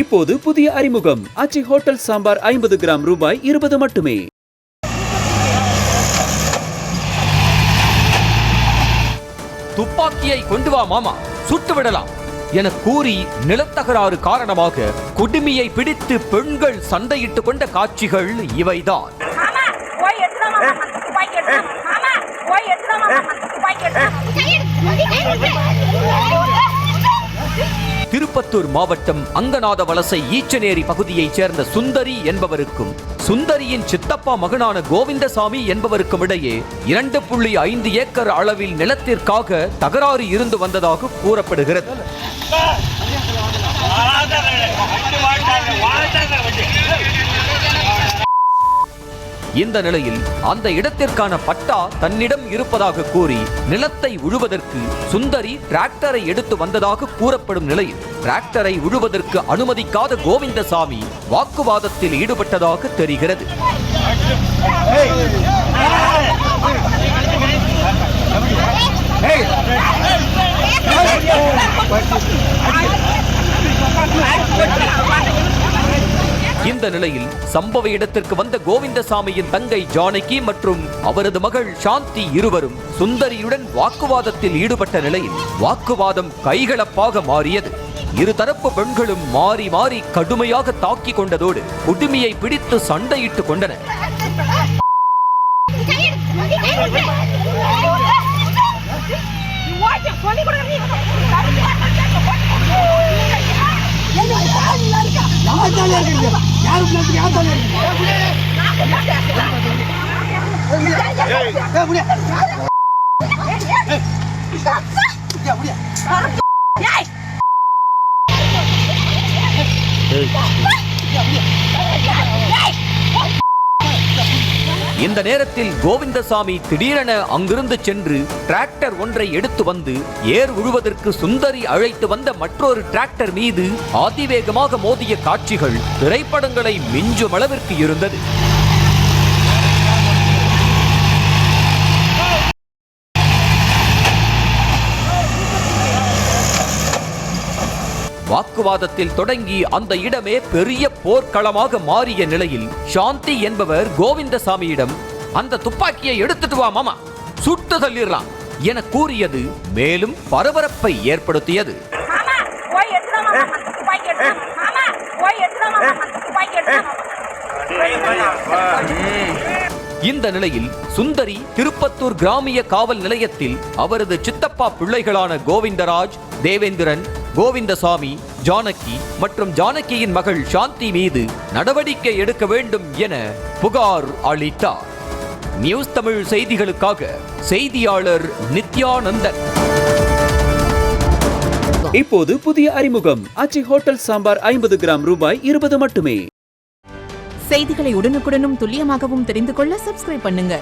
இப்போது புதிய அறிமுகம். அச்சி ஹோட்டல் சாம்பார் ஐம்பது கிராம் ரூபாய் இருபது மட்டுமே. துப்பாக்கியை கொண்டு வா மாமா. சுட்டு விடலாம். என கூறி நிலத்தகராறு காரணமாக குடுமியை பிடித்து பெண்கள் சண்டையிட்டுக் கொண்ட காட்சிகள் இவைதான். மாமா போய் திருப்பத்தூர் மாவட்டம் அங்கநாத வலசை ஈச்சநேரி பகுதியைச் சேர்ந்த சுந்தரி என்பவருக்கும் சுந்தரியின் சித்தப்பா மகனான கோவிந்தசாமி என்பவருக்கும் இடையே இரண்டு புள்ளி ஐந்து ஏக்கர் அளவில் நிலத்திற்காக தகராறு இருந்து வந்ததாக கூறப்படுகிறது. இந்த நிலையில் அந்த இடத்திற்கான பட்டா தன்னிடம் இருப்பதாக கூறி நிலத்தை உழுவதற்கு சுந்தரி டிராக்டரை எடுத்து வந்ததாக கூறப்படும் நிலையில் டிராக்டரை உழுவதற்கு அனுமதிக்காத கோவிந்தசாமி வாக்குவாதத்தில் ஈடுபட்டதாக தெரிகிறது. இந்த நிலையில் சம்பவ இடத்திற்கு வந்த கோவிந்தசாமியின் தங்கை ஜானகி மற்றும் அவரது மகள் சாந்தி இருவரும் சுந்தரியுடன் வாக்குவாதத்தில் ஈடுபட்ட நிலையில் வாக்குவாதம் கைகலப்பாக மாறியது. இருதரப்பு பெண்களும் மாறி மாறி கடுமையாக தாக்கி கொண்டதோடு குடுமியை பிடித்து சண்டையிட்டுக் கொண்டனர் சொல்லி இந்த நேரத்தில் கோவிந்தசாமி திடீரென அங்கிருந்து சென்று டிராக்டர் ஒன்றை எடுத்து வந்து ஏர் உழுவதற்கு சுந்தரி அழைத்து வந்த மற்றொரு டிராக்டர் மீது அதிவேகமாக மோதிய காட்சிகள் திரைப்படங்களை மிஞ்சும் அளவிற்கு இருந்தது. வாக்குவாதத்தில் தொடங்கி அந்த இடமே பெரிய போர்க்களமாக மாறிய நிலையில் சாந்தி என்பவர் கோவிந்தசாமியிடம் அந்த துப்பாக்கியை எடுத்துட்டு வா மாமா. சுட்டு தள்ளிடலாம் என கூறியது மேலும் பரபரப்பை ஏற்படுத்தியது. இந்த நிலையில் சுந்தரி திருப்பத்தூர் கிராமிய காவல் நிலையத்தில் அவரது சித்தப்பா பிள்ளைகளான கோவிந்தராஜ் தேவேந்திரன் கோவிந்தசாமி ஜானகி மற்றும் ஜானகியின் மகள் சாந்தி மீது நடவடிக்கை எடுக்க வேண்டும் என புகார் அளித்தார். நியூஸ் தமிழ் செய்திகளுக்காக செய்தியாளர் நித்யானந்தன். இப்போது புதிய அறிமுகம். அச்சி ஹோட்டல் சாம்பார் ஐம்பது கிராம் ரூபாய் இருபது மட்டுமே. செய்திகளை உடனுக்குடனும் துல்லியமாகவும் தெரிந்து கொள்ள சப்ஸ்கிரைப் பண்ணுங்க.